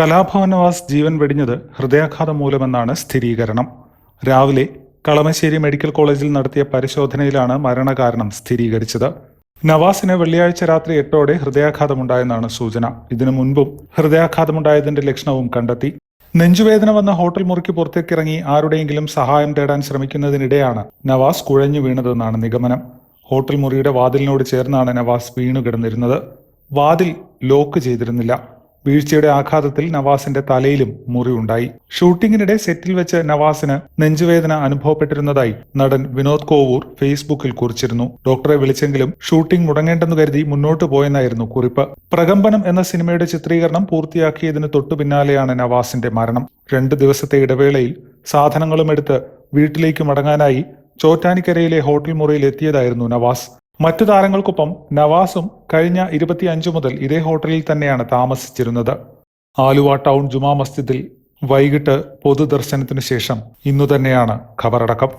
കലാഭവൻ നവാസ് ജീവൻ വെടിഞ്ഞത് ഹൃദയാഘാതം മൂലമെന്നാണ് സ്ഥിരീകരണം. രാവിലെ കളമശ്ശേരി മെഡിക്കൽ കോളേജിൽ നടത്തിയ പരിശോധനയിലാണ് മരണകാരണം സ്ഥിരീകരിച്ചത്. നവാസിന് വെള്ളിയാഴ്ച രാത്രി എട്ടോടെ ഹൃദയാഘാതമുണ്ടായെന്നാണ് സൂചന. ഇതിനു മുൻപും ഹൃദയാഘാതമുണ്ടായതിന്റെ ലക്ഷണവും കണ്ടെത്തി. നെഞ്ചുവേദന വന്ന ഹോട്ടൽ മുറിക്ക് പുറത്തേക്കിറങ്ങി ആരുടെയെങ്കിലും സഹായം തേടാൻ ശ്രമിക്കുന്നതിനിടെയാണ് നവാസ് കുഴഞ്ഞു വീണതെന്നാണ് നിഗമനം. ഹോട്ടൽ മുറിയുടെ വാതിലിനോട് ചേർന്നാണ് നവാസ് വീണു കിടന്നിരുന്നത് വാതിൽ ലോക്ക് ചെയ്തിരുന്നില്ല. വീഴ്ചയുടെ ആഘാതത്തിൽ നവാസിന്റെ തലയിലും മുറിവുണ്ടായി ഷൂട്ടിങ്ങിനിടെ സെറ്റിൽ വെച്ച് നവാസിന് നെഞ്ചുവേദന അനുഭവപ്പെട്ടിരുന്നതായി നടൻ വിനോദ് കോവൂർ ഫേസ്ബുക്കിൽ കുറിച്ചിരുന്നു. ഡോക്ടറെ വിളിച്ചെങ്കിലും ഷൂട്ടിംഗ് മുടങ്ങേണ്ടെന്ന് കരുതി മുന്നോട്ട് പോയെന്നായിരുന്നു കുറിപ്പ്. പ്രകമ്പനം എന്ന സിനിമയുടെ ചിത്രീകരണം പൂർത്തിയാക്കിയതിന് തൊട്ടു പിന്നാലെയാണ് നവാസിന്റെ മരണം. രണ്ട് ദിവസത്തെ ഇടവേളയിൽ സാധനങ്ങളും എടുത്ത് വീട്ടിലേക്ക് മടങ്ങാനായി ചോറ്റാനിക്കരയിലെ ഹോട്ടൽ മുറിയിൽ എത്തിയതായിരുന്നു നവാസ്. മറ്റു താരങ്ങൾക്കൊപ്പം നവാസും കഴിഞ്ഞ ഇരുപത്തിയഞ്ചു മുതൽ ഇതേ ഹോട്ടലിൽ തന്നെയാണ് താമസിച്ചിരുന്നത്. ആലുവ ടൗൺ ജുമാ മസ്ജിദിൽ വൈകിട്ട് പൊതുദർശനത്തിനു ശേഷം ഇന്നു തന്നെയാണ് ഖബറടക്കം.